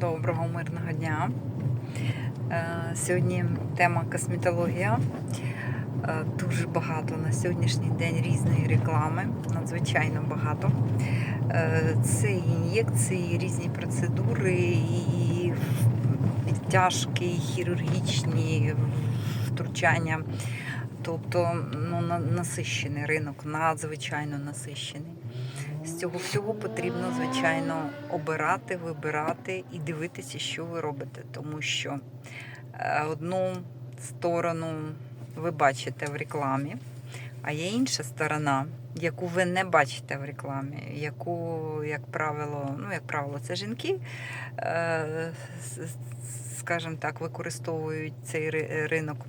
Доброго мирного дня. Е, Сьогодні тема косметологія. Е, Дуже багато на сьогоднішній день різної реклами, надзвичайно багато. Е, Це і ін'єкції, різні процедури, і підтяжки, і хірургічні втручання. Тобто ну, насищений ринок, надзвичайно насищений. З цього всього потрібно, звичайно, обирати, вибирати і дивитися, що ви робите. Тому що е, одну сторону ви бачите в рекламі, а є інша сторона, яку ви не бачите в рекламі, яку, як правило, ну, як правило, це жінки, е, скажімо так, використовують цей ринок.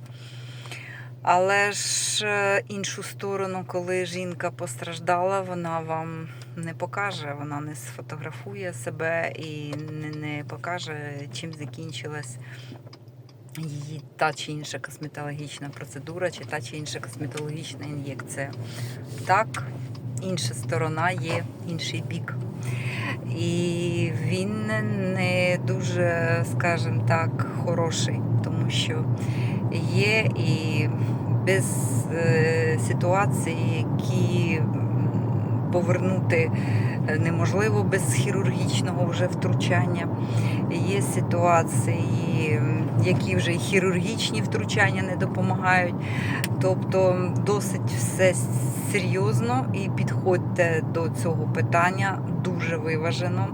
Але ж е, іншу сторону, коли жінка постраждала, вона вам не покаже, вона не сфотографує себе і не, не покаже, чим закінчилась її та чи інша косметологічна процедура, чи та чи інша косметологічна ін'єкція. Так, інша сторона є інший бік. І він не дуже, скажімо так, хороший, тому що є і без е, ситуації, які повернути е, неможливо без хірургічного вже втручання. Є ситуації, які вже хірургічні втручання не допомагають. Тобто досить все серйозно і підходьте до цього питання дуже виважено.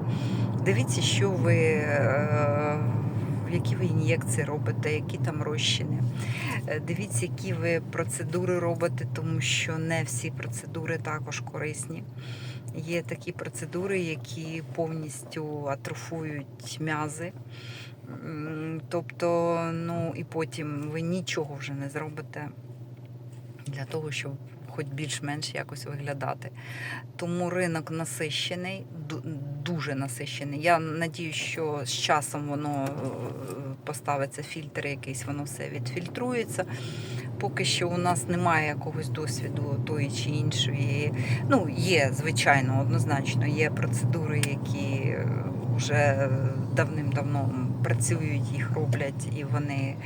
Дивіться, що ви, е, які ви ін'єкції робите, які там розчини. Е, Дивіться, які ви процедури робите, тому що не всі процедури також корисні. Є такі процедури, які повністю атрофують м'язи. Тобто, ну і потім ви нічого вже не зробите для того, щоб хоч більш-менш якось виглядати. Тому ринок насищений, дуже насищений. Я надію, що з часом воно е, поставиться фільтр якийсь, воно все відфільтрується. Поки що у нас немає якогось досвіду тої чи іншої. Ну, є, звичайно, однозначно, є процедури, які е, вже давним-давно працюють, їх роблять, і вони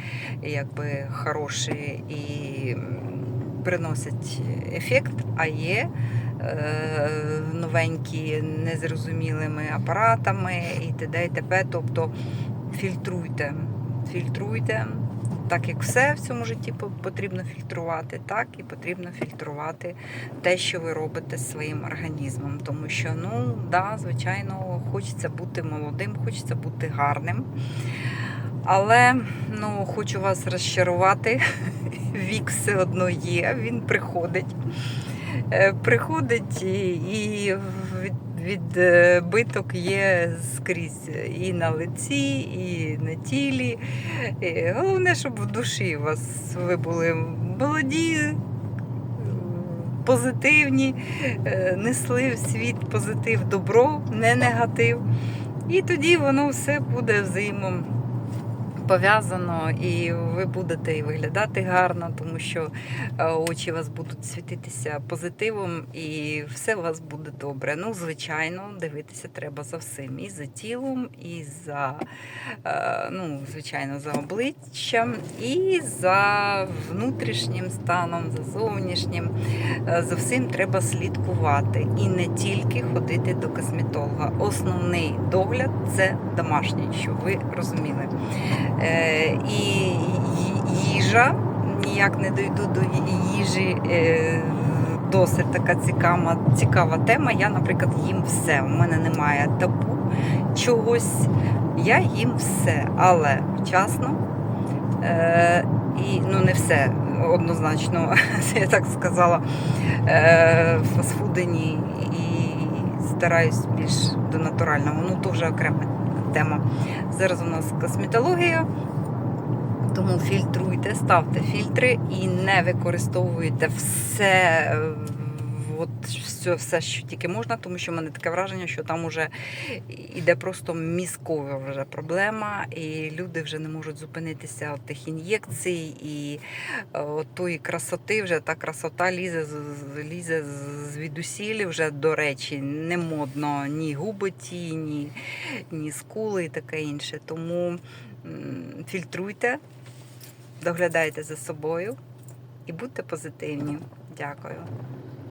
якби хороші і приносять ефект, а є е, новенькі незрозумілими апаратами і т.д. і т.п. Тобто фільтруйте, фільтруйте. Так як все в цьому житті потрібно фільтрувати, так і потрібно фільтрувати те, що ви робите з своїм організмом. Тому що, ну да, звичайно, хочеться бути молодим, хочеться бути гарним. Але ну, хочу вас розчарувати. Вік все одно є, він приходить. Е, Приходить і, відбиток є скрізь і на лиці, і на тілі. Е, Головне, щоб в душі вас ви були молоді, позитивні, е, несли в світ позитив, добро, не негатив. І тоді воно все буде взаємом пов'язано, і ви будете і виглядати гарно, тому що е, очі вас будуть світитися позитивом, і все у вас буде добре. Ну, звичайно, дивитися треба за всім. І за тілом, і за, е, ну, звичайно, за обличчям, і за внутрішнім станом, за зовнішнім. Е, За всім треба слідкувати і не тільки ходити до косметолога. Основний догляд це домашній, щоб ви розуміли. Е, І їжа, ніяк не дойду до їжі. е, Досить така цікава, цікава тема. Я, наприклад, їм все. У мене немає табу чогось. Я їм все, але вчасно. Е, і ну не все однозначно, я так сказала. Е, фастфуди ні. І стараюсь більш до натурального. Ну, то вже окрема тема. Зараз у нас косметологія. Тому фільтруйте, ставте фільтри і не використовуйте все е, от все, все, що тільки можна, тому що в мене таке враження, що там уже іде просто мізкова вже проблема, і люди вже не можуть зупинитися від тих ін'єкцій і е, от тої красоти, вже та красота лізе, лізе з- звідусіль, вже, до речі, не модно ні губи ті, ні, ні скули і таке інше. Тому фільтруйте, доглядайте за собою і будьте позитивні. Дякую.